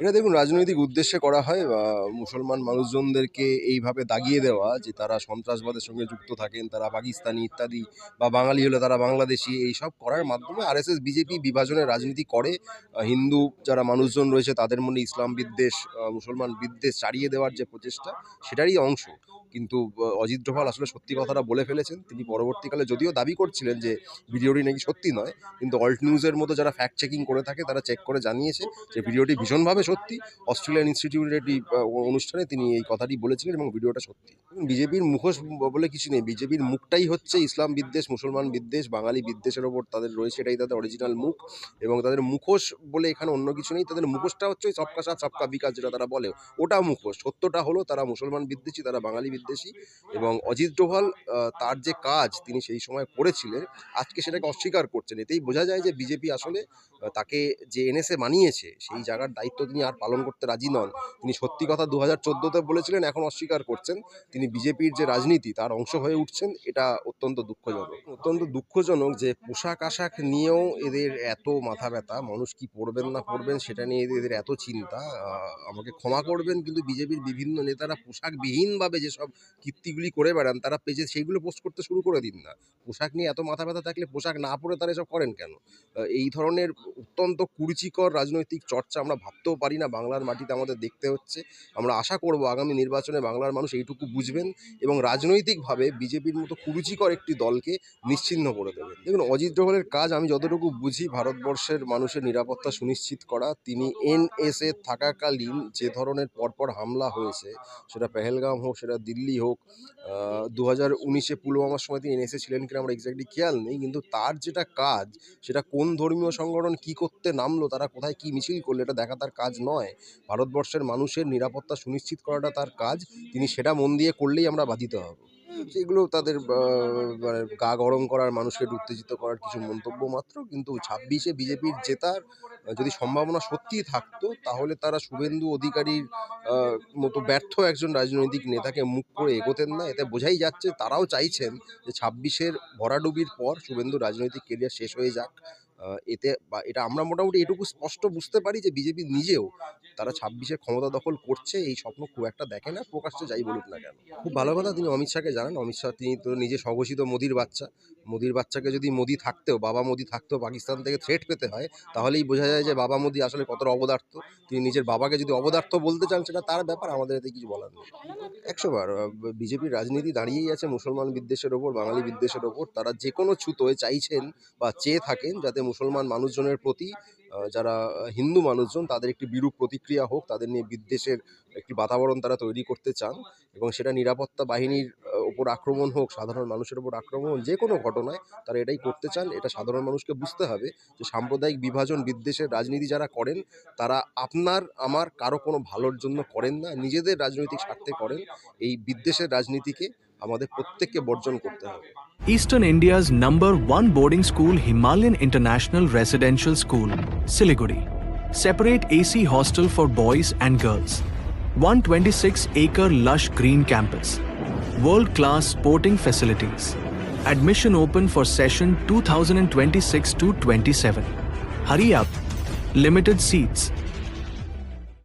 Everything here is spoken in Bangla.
এটা দেখুন, রাজনৈতিক উদ্দেশ্যে করা হয় বা মুসলমান মানুষজনদেরকে এইভাবে দাগিয়ে দেওয়া যে তারা সন্ত্রাসবাদের সঙ্গে যুক্ত থাকেন, তারা পাকিস্তানি ইত্যাদি বা বাঙালি হলে তারা বাংলাদেশি, এইসব করার মাধ্যমে আরএসএস, বিজেপি বিভাজনের রাজনীতি করে। হিন্দু যারা মানুষজন রয়েছে তাদের মনে ইসলাম বিদ্বেষ মুসলমান বিদ্বেষ চাড়িয়ে দেওয়ার যে প্রচেষ্টা, সেটারই অংশ। কিন্তু অজিত ডোভাল আসলে সত্যি কথাটা বলে ফেলেছেন। তিনি পরবর্তীকালে যদিও দাবি করছিলেন যে ভিডিওটি নাকি সত্যি নয়, কিন্তু অল্ট নিউজের মতো যারা ফ্যাক্ট চেকিং করে থাকে, তারা চেক করে জানিয়েছে যে ভিডিওটি ভীষণভাবে সত্যি। অস্ট্রেলিয়ান ইনস্টিটিউটের একটি অনুষ্ঠানে তিনি এই কথাটি বলেছিলেন এবং ভিডিওটা সত্যি। বিজেপির মুখোশ বলে কিছু নেই, বিজেপির মুখটাই হচ্ছে ইসলাম বিদ্বেষ, মুসলমান বিদ্বেষ, বাঙালি বিদ্বেষের ওপর তাদের রয়েছে এটাই তাদের অরিজিনাল মুখ। এবং তাদের মুখোশ বলে এখানে অন্য কিছু নেই, তাদের মুখোশটা হচ্ছে সবকা সাথ সবকা বিকাশ, যেটা তারা বলে। ওটা মুখোশ, সত্যটা হলো তারা মুসলমান বিদ্বেষী, তারা বাঙালি বিদ্বেষী এবং অজিত ডোভাল তার যে কাজ তিনি সেই সময় করেছিলেন, আজকে সেটাকে অস্বীকার করছেন। এতেই বোঝা যায় যে বিজেপি আসলে তাকে যে এনএসএ মানিয়েছে, সেই জায়গার দায়িত্ব তিনি আর পালন করতে রাজি নন। তিনি সত্যি কথা দু হাজার চোদ্দোতে বলেছিলেন, এখন অস্বীকার করছেন। তিনি বিজেপির যে রাজনীতি, তার অংশ হয়ে উঠছেন, এটা অত্যন্ত দুঃখজনক। অত্যন্ত দুঃখজনক যে পোশাক আশাক নিয়েও এদের এত মাথা ব্যথা, মানুষ কি পড়বেন না পড়বেন সেটা নিয়ে এদের এত চিন্তা। আমাকে ক্ষমা করবেন, কিন্তু বিজেপির বিভিন্ন নেতারা পোশাকবিহীনভাবে যেসব কীর্তিগুলি করে বেড়ান, তারা পেজে সেইগুলো পোস্ট করতে শুরু করে দিন না। পোশাক নিয়ে এত মাথা ব্যথা থাকলে পোশাক না পরে তারা এসব করেন কেন? এই ধরনের অত্যন্ত কুরুচিকর রাজনৈতিক চর্চা আমরা ভাবতেও পারি না, বাংলার মাটিতে আমাদের দেখতে হচ্ছে। আমরা আশা করব আগামী নির্বাচনে বাংলার মানুষ এইটুকু বুঝবেন এবং রাজনৈতিকভাবে বিজেপির মতো কুরুচিকর একটি দলকে নিশ্চিহ্ন করে দেবেন। দেখুন, অজিত ডোভালের কাজ আমি যতটুকু বুঝি, ভারতবর্ষের মানুষের নিরাপত্তা সুনিশ্চিত করা, তিনি এনএসএ থাকাকালীন যে ধরনের পরপর হামলা হয়েছে, সেটা পেহেলগাম হোক, সেটা দিল্লি হোক দু হাজার উনিশে পুলওয়ামার সময় তিনি এনএসএ ছিলেন কিনা আমার এক্স্যাক্টলি খেয়াল নেই, কিন্তু তার যেটা কাজ, সেটা কোন ধর্মীয় সংগঠন কি করতে নামলো, তারা কোথায় কি মিছিল করল, এটা দেখা তার কাজ নয়। ভারতবর্ষের মানুষের নিরাপত্তা সুনিশ্চিত করাটা তার কাজ, তিনি সেটা মন দিয়ে করলেই আমরা বাধিত হব। যেগুলো তাদের মানে গা গরম করার, মানুষকে উত্তেজিত করার কিছু মন্তব্য মাত্র। কিন্তু ছাব্বিশে বিজেপির জেতার যদি সম্ভাবনা সত্যিই থাকতো, তাহলে তারা শুভেন্দু অধিকারীর মতো ব্যর্থ একজন রাজনৈতিক নেতাকে মুখ করে এগোতেন না। এতে বোঝাই যাচ্ছে তারাও চাইছেন যে ছাব্বিশের ভরাডুবির পর শুভেন্দু রাজনৈতিক কেরিয়ার শেষ হয়ে যাক। এতে বা এটা আমরা মোটামুটি এটুকু স্পষ্ট বুঝতে পারি যে বিজেপি নিজেও তারা ছাব্বিশে ক্ষমতা দখল করছে, এই স্বপ্ন খুব একটা দেখে না প্রকাশ্যে যাই বলুক না কেন। খুব ভালো কথা তিনি অমিত শাহকে জানান, অমিত শাহ তিনি তো নিজে স্বঘোষিত মোদির বাচ্চা। মোদির বাচ্চাকে যদি মোদি থাকতেও, বাবা মোদি থাকতেও পাকিস্তান থেকে থ্রেট পেতে হয়, তাহলেই বোঝা যায় যে বাবা মোদি আসলে কতটা অবদার্থ। তিনি নিজের বাবাকে যদি অবদার্থ বলতে চান, সেটা তার ব্যাপার, আমাদের এতে কিছু বলার নেই। একশো বার বিজেপির রাজনীতি দাঁড়িয়েই আছে মুসলমান বিদ্বেষের ওপর, বাঙালি বিদ্বেষের ওপর। তারা যে কোনো ছুতোয় চাইছেন বা চেয়ে থাকেন যাতে মুসলমান মানুষজনের প্রতি যারা হিন্দু মানুষজন, তাদের একটি বিরূপ প্রতিক্রিয়া হোক, তাদের নিয়ে বিদ্বেষের একটি বাতাবরণ তারা তৈরি করতে চান এবং সেটা নিরাপত্তা বাহিনীর ওপর আক্রমণ হোক সাধারণ মানুষের ওপর আক্রমণ যে কোনো ঘটনায় তারা এটাই করতে চান এটা সাধারণ মানুষকে বুঝতে হবে যে সাম্প্রদায়িক বিভাজন বিদ্বেষের রাজনীতি যারা করেন তারা আপনার আমার কারও কোনো ভালোর জন্য করেন না নিজেদের রাজনৈতিক স্বার্থে করেন এই বিদ্বেষের রাজনীতিকে আমাদের প্রত্যেককে বর্জন করতে হবে Eastern India's number one boarding school, Himalayan International Residential School, Siliguri. Separate AC hostel for boys and girls. 126 acre lush green campus. World class sporting facilities. Admission open for session 2026 to 27. Hurry up. Limited seats.